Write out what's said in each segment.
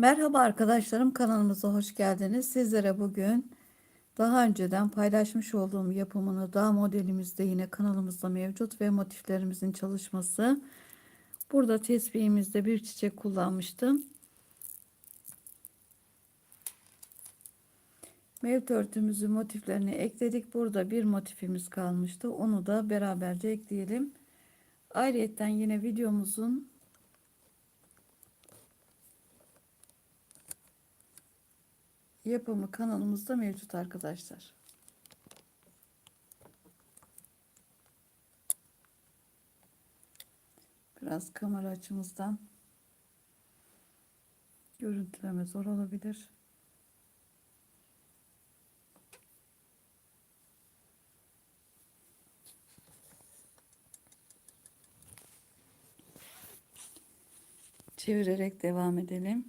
Merhaba arkadaşlarım kanalımıza hoş geldiniz. Sizlere bugün daha önceden paylaşmış olduğum yapımını daha modelimizde yine kanalımızda mevcut ve motiflerimizin çalışması. Burada tesbihimizde bir çiçek kullanmıştım. Mevcut örtümüzü motiflerini ekledik. Burada bir motifimiz kalmıştı. Onu da beraberce ekleyelim. Ayrıyeten yine videomuzun yapımı kanalımızda mevcut arkadaşlar. Biraz kamera açımızdan görüntüleme zor olabilir. Çevirerek devam edelim.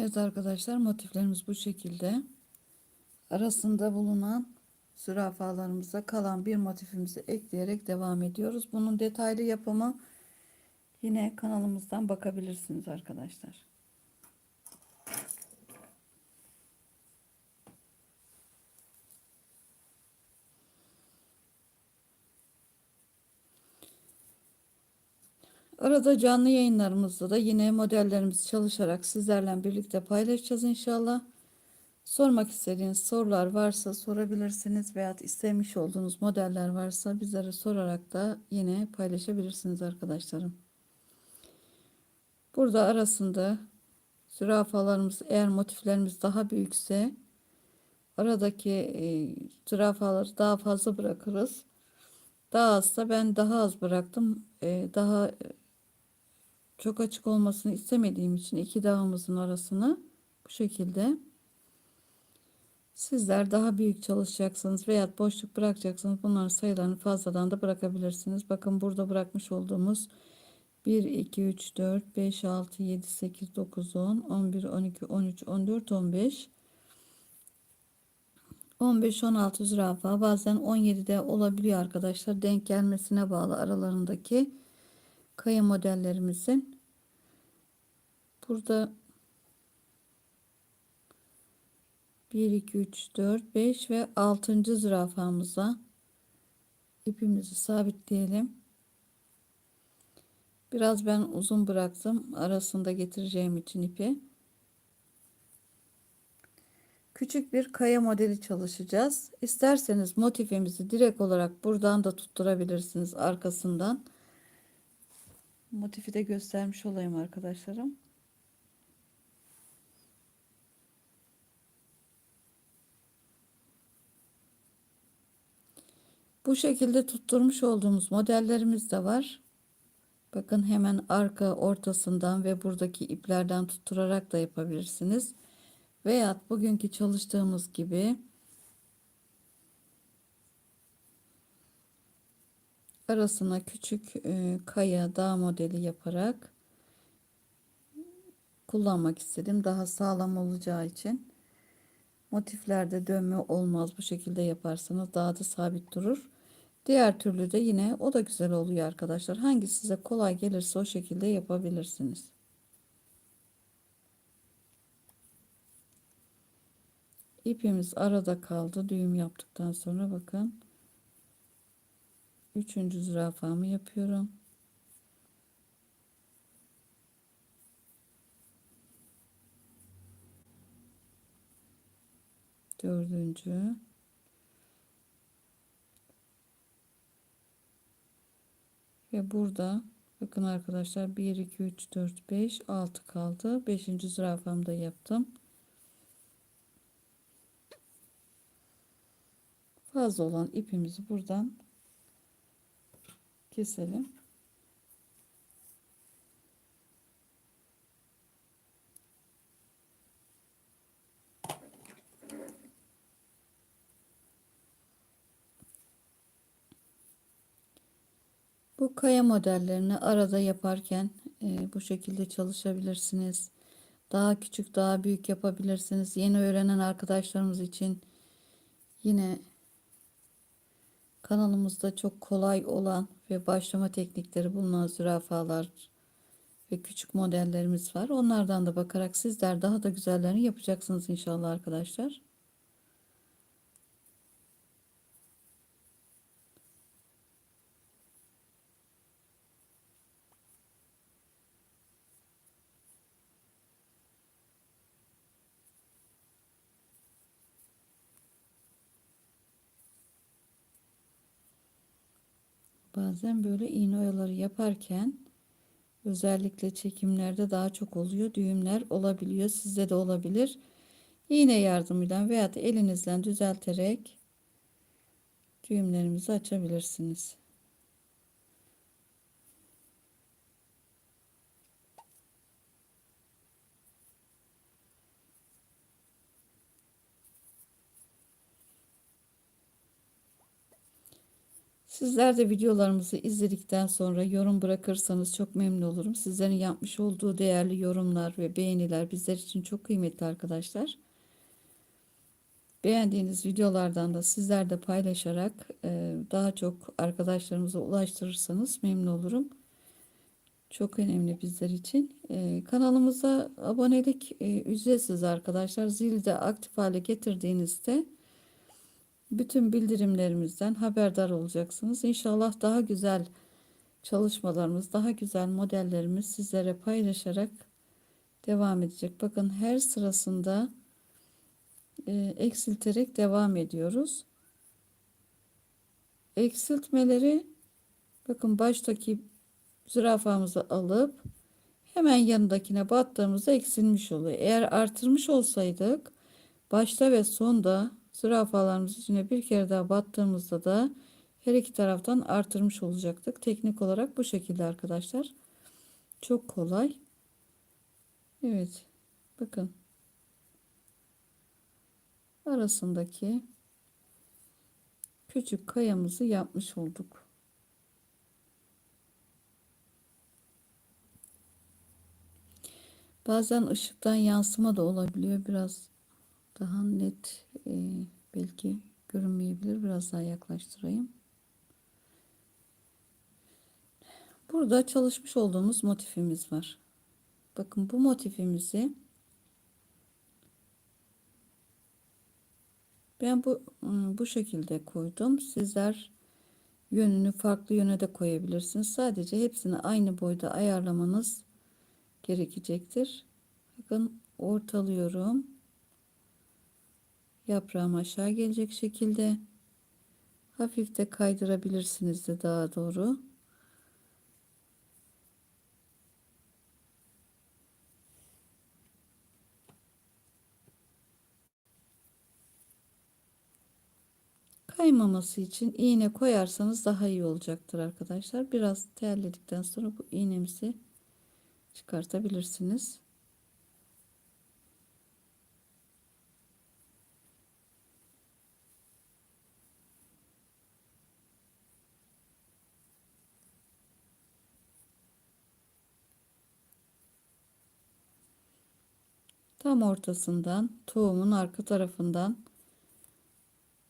Evet arkadaşlar motiflerimiz bu şekilde. Arasında bulunan zürafalarımıza kalan bir motifimizi ekleyerek devam ediyoruz. Bunun detaylı yapımı yine kanalımızdan bakabilirsiniz arkadaşlar. Arada canlı yayınlarımızda da yine modellerimiz çalışarak sizlerle birlikte paylaşacağız inşallah. Sormak istediğiniz sorular varsa sorabilirsiniz veya istemiş olduğunuz modeller varsa bizlere sorarak da yine paylaşabilirsiniz arkadaşlarım. Burada arasında zürafalarımız eğer motiflerimiz daha büyükse aradaki e, zürafaları daha fazla bırakırız. Daha azsa ben daha az bıraktım. E, daha çok açık olmasını istemediğim için iki dağımızın arasını bu şekilde sizler daha büyük çalışacaksınız veya boşluk bırakacaksınız. Bunların sayılarını fazladan da bırakabilirsiniz. Bakın burada bırakmış olduğumuz 1 2 3 4 5 6 7 8 9 10 11 12 13 14 15 15 16 zürafa bazen 17 de olabiliyor arkadaşlar. Denk gelmesine bağlı aralarındaki kaya modellerimizin. Burada 1 2 3 4 5 ve 6. zürafamıza ipimizi sabitleyelim. Biraz ben uzun bıraktım arasında getireceğim için ipi. Küçük bir kaya modeli çalışacağız. İsterseniz motifimizi direkt olarak buradan da tutturabilirsiniz arkasından motifi de göstermiş olayım arkadaşlarım. Bu şekilde tutturmuş olduğumuz modellerimiz de var. Bakın hemen arka ortasından ve buradaki iplerden tutturarak da yapabilirsiniz. Veya bugünkü çalıştığımız gibi arasına küçük e, kaya dağ modeli yaparak kullanmak istedim. Daha sağlam olacağı için. Motiflerde dönme olmaz. Bu şekilde yaparsanız daha da sabit durur. Diğer türlü de yine o da güzel oluyor arkadaşlar. Hangi size kolay gelirse o şekilde yapabilirsiniz. İpimiz arada kaldı. Düğüm yaptıktan sonra bakın. Üçüncü zürafamı yapıyorum. Dördüncü. Ve burada bakın arkadaşlar 1 2 3 4 5 6 kaldı. 5. zürafamı da yaptım. Fazla olan ipimizi buradan keselim. Bu kaya modellerini arada yaparken e, bu şekilde çalışabilirsiniz. Daha küçük, daha büyük yapabilirsiniz. Yeni öğrenen arkadaşlarımız için yine kanalımızda çok kolay olan ve başlama teknikleri bulunan zürafalar ve küçük modellerimiz var. Onlardan da bakarak sizler daha da güzellerini yapacaksınız inşallah arkadaşlar. Bazen böyle iğne oyaları yaparken özellikle çekimlerde daha çok oluyor. Düğümler olabiliyor. Sizde de olabilir. İğne yardımıyla veya da elinizden düzelterek düğümlerimizi açabilirsiniz. Sizler de videolarımızı izledikten sonra yorum bırakırsanız çok memnun olurum. Sizlerin yapmış olduğu değerli yorumlar ve beğeniler bizler için çok kıymetli arkadaşlar. Beğendiğiniz videolardan da sizler de paylaşarak e, daha çok arkadaşlarımıza ulaştırırsanız memnun olurum. Çok önemli bizler için. E, kanalımıza abonelik e, ücretsiz arkadaşlar. Zili de aktif hale getirdiğinizde bütün bildirimlerimizden haberdar olacaksınız. İnşallah daha güzel çalışmalarımız, daha güzel modellerimiz sizlere paylaşarak devam edecek. Bakın her sırasında e, eksilterek devam ediyoruz. Eksiltmeleri bakın baştaki zürafamızı alıp hemen yanındakine battığımızda eksilmiş oluyor. Eğer artırmış olsaydık başta ve sonda zürafalarımız içine bir kere daha battığımızda da her iki taraftan artırmış olacaktık. Teknik olarak bu şekilde arkadaşlar. Çok kolay. Evet. Bakın. Arasındaki küçük kayamızı yapmış olduk. Bazen ışıktan yansıma da olabiliyor. Biraz daha net e, belki görünmeyebilir. Biraz daha yaklaştırayım. Burada çalışmış olduğumuz motifimiz var. Bakın bu motifimizi ben bu bu şekilde koydum. Sizler yönünü farklı yöne de koyabilirsiniz. Sadece hepsini aynı boyda ayarlamanız gerekecektir. Bakın ortalıyorum yaprağım aşağı gelecek şekilde hafif de kaydırabilirsiniz de daha doğru. Kaymaması için iğne koyarsanız daha iyi olacaktır arkadaşlar. Biraz terledikten sonra bu iğnemizi çıkartabilirsiniz. Tam ortasından tohumun arka tarafından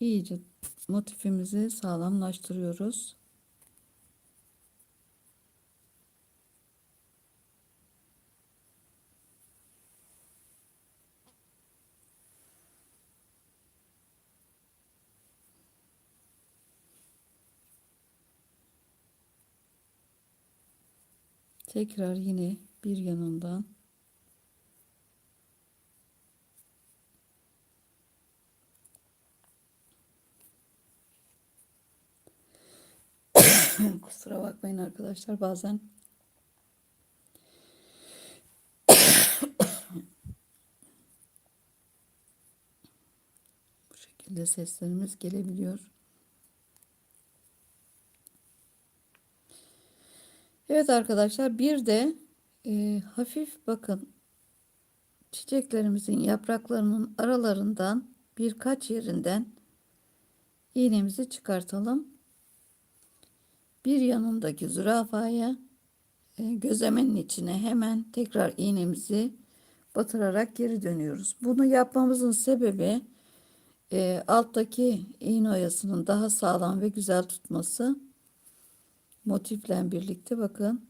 iyice motifimizi sağlamlaştırıyoruz. Tekrar yine bir yanından Kusura bakmayın arkadaşlar bazen bu şekilde seslerimiz gelebiliyor. Evet arkadaşlar bir de e, hafif bakın çiçeklerimizin yapraklarının aralarından birkaç yerinden iğnemizi çıkartalım. Bir yanındaki zürafaya e, gözlemenin içine hemen tekrar iğnemizi batırarak geri dönüyoruz. Bunu yapmamızın sebebi e, alttaki iğne oyasının daha sağlam ve güzel tutması. Motifle birlikte bakın.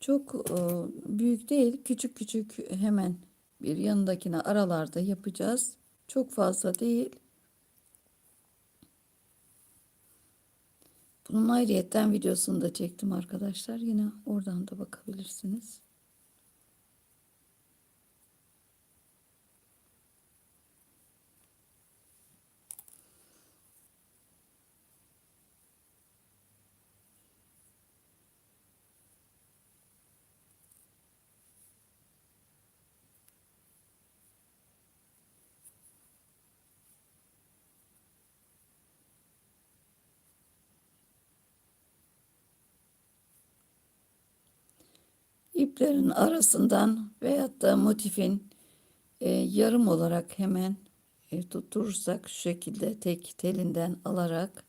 Çok e, büyük değil, küçük küçük hemen bir yanındakine aralarda yapacağız. Çok fazla değil. Bunun ayrıyetten videosunu da çektim arkadaşlar. Yine oradan da bakabilirsiniz. İplerin arasından veyahut da motifin e, yarım olarak hemen e, tutturursak şu şekilde tek telinden alarak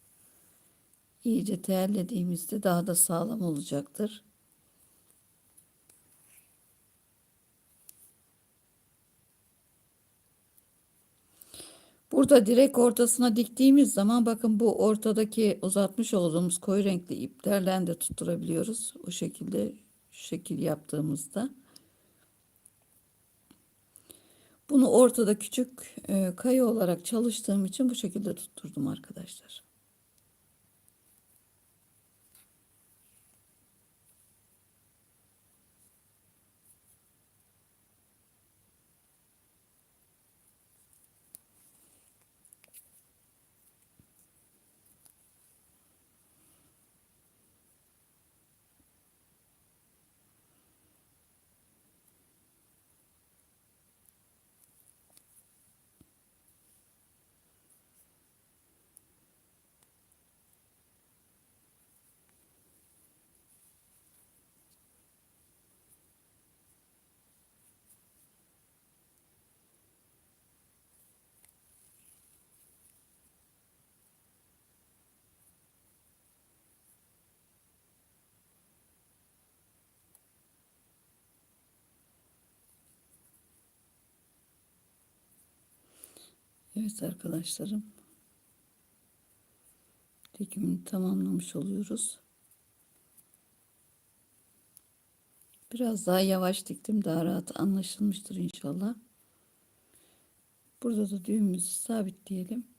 iyice terlediğimizde daha da sağlam olacaktır. Burada direkt ortasına diktiğimiz zaman bakın bu ortadaki uzatmış olduğumuz koyu renkli iplerden de tutturabiliyoruz. O şekilde şekil yaptığımızda. Bunu ortada küçük e, kaya olarak çalıştığım için bu şekilde tutturdum arkadaşlar. Evet arkadaşlarım. Dikimini tamamlamış oluyoruz. Biraz daha yavaş diktim. Daha rahat anlaşılmıştır inşallah. Burada da düğümümüzü sabitleyelim.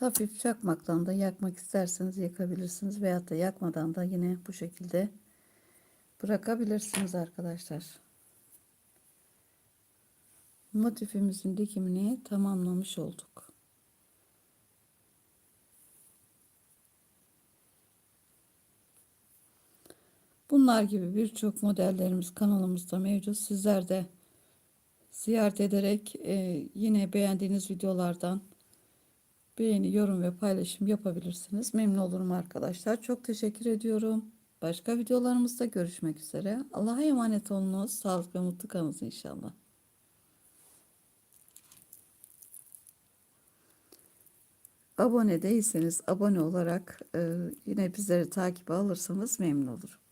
Hafif çakmaktan da yakmak isterseniz yakabilirsiniz veyahut da yakmadan da yine bu şekilde bırakabilirsiniz arkadaşlar. Motifimizin dikimini tamamlamış olduk. Bunlar gibi birçok modellerimiz kanalımızda mevcut. Sizler de ziyaret ederek e, yine beğendiğiniz videolardan beğeni, yorum ve paylaşım yapabilirsiniz. Memnun olurum arkadaşlar. Çok teşekkür ediyorum. Başka videolarımızda görüşmek üzere. Allah'a emanet olunuz. Sağlık ve mutlu kalınız inşallah. Abone değilseniz abone olarak e, yine bizleri takip alırsanız memnun olurum.